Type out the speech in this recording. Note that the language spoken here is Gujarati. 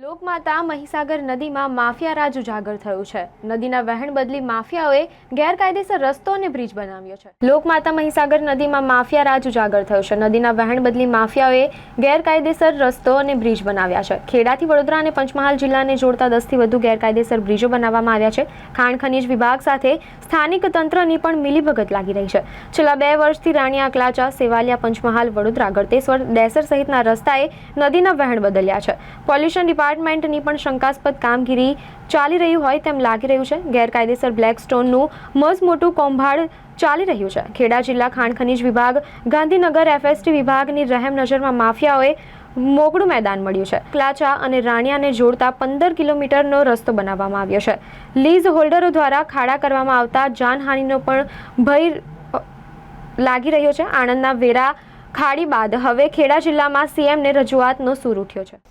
લોકમાતા મહીસાગર નદીમાં માફિયા રાજ ઉજાગર થયું છે. નદીના વહેણ બદલી માફિયાઓએ ગેરકાયદેસર રસ્તો અને બ્રિજ બનાવ્યો છે. લોકમાતા મહીસાગર નદીમાં માફિયા રાજ ઉજાગર થયું છે. નદીના વહેણ બદલી માફિયાઓએ ગેરકાયદેસર રસ્તો અને બ્રિજ બનાવ્યા છે. ખેડાથી વડોદરા અને પંચમહાલ જિલ્લાને જોડતા દસથી વધુ ગેરકાયદેસર બ્રિજો બનાવવામાં આવ્યા છે. ખાણ ખનીજ વિભાગ સાથે સ્થાનિક તંત્રની પણ મિલીભગત લાગી રહી છે. છેલ્લા બે વર્ષથી રાણીયા અકલાચા, સેવાલિયા પંચમહાલ, વડોદરા, ગળતેશ્વર દેસર સહિતના રસ્તાએ નદીના વહેણ બદલ્યા છે. પોલ્યુશન ડિપાર્ટમેન્ટની પણ શંકાસ્પદ કામગીરી ચાલી રહ્યું હોય તેમ લાગી રહ્યું છે. ગેરકાયદેસર બ્લેક સ્ટોનનું મસ્ત મોટું કૌભાંડ ચાલી રહ્યું છે. ખેડા જિલ્લા ખાણ ખનીજ વિભાગ, ગાંધીનગર એફએસટી વિભાગની રહેમ નજરમાં માફિયાઓએ મોકળું મેદાન મળ્યું છે. ક્લાચા અને રાણિયાને જોડતા પંદર કિલોમીટરનો રસ્તો બનાવવામાં આવ્યો છે. લીઝ હોલ્ડરો દ્વારા ખાડા કરવામાં આવતા જાનહાનિનો પણ ભય લાગી રહ્યો છે. આણંદના વેરા ખાડી બાદ હવે ખેડા જિલ્લામાં સીએમને રજૂઆતનો સૂર ઉઠ્યો છે.